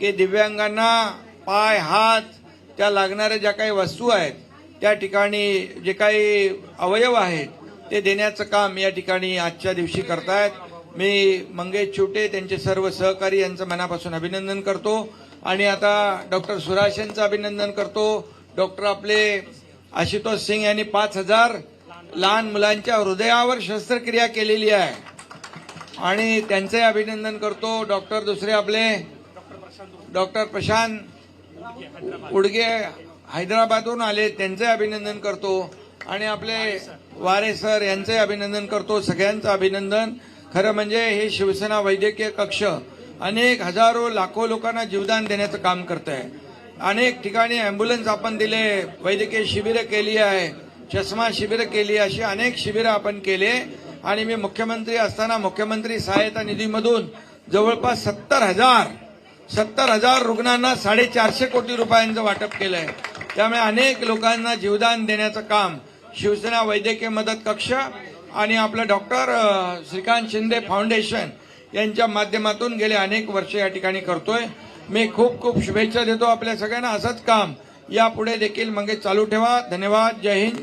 की दिव्यांगांना पाय हात त्या लागणाऱ्या ज्या काही वस्तू आहेत त्या ठिकाणी जे काही अवयव आहेत ते देण्याचं काम या ठिकाणी आजच्या दिवशी करतायत. मी मंगेश चिवटे त्यांचे सर्व सहकारी यांचं मनापासून अभिनंदन करतो. आणि आता डॉक्टर सुराश यांचं अभिनंदन करतो. डॉक्टर आपले आशुतोष सिंग यांनी पाच हजार लहान मुलांच्या हृदयावर शस्त्रक्रिया केलेली आहे. आणि त्यांचंही अभिनंदन करतो. डॉक्टर दुसरे आपले डॉक्टर प्रशांत उडगे हैदराबादहून आले त्यांचे अभिनंदन करतो. आणि आपले वारे सर यांचे अभिनंदन करतो सगळ्यांचं अभिनंदन. खरं म्हणजे हे शिवसेना वैद्यकीय कक्ष अनेक हजारो लाखो लोकांना जीवदान देण्याचं काम करत आहे अनेक ठिकाणी अँब्युलन्स आपण दिले वैद्यकीय शिबिरं केली आहे चष्मा शिबिरं केली अशी अनेक शिबिरं आपण केले. आणि मी मुख्यमंत्री असताना मुख्यमंत्री सहायता निधीमधून जवळपास सत्तर हजार सत्तर हजार रुग्णांना साडेचारशे कोटी रुपयांचं वाटप केलं आहे त्यामुळे अनेक लोकांना जीवदान देण्याचं काम शिवसेना वैद्यकीय मदत कक्ष आणि आपलं डॉक्टर श्रीकांत शिंदे फाउंडेशन यांच्या माध्यमातून गेले अनेक वर्ष या ठिकाणी करतोय. मी खूप खूप शुभेच्छा देतो आपल्या सगळ्यांना. असंच काम यापुढे देखील मगे चालू ठेवा. धन्यवाद. जय हिंद.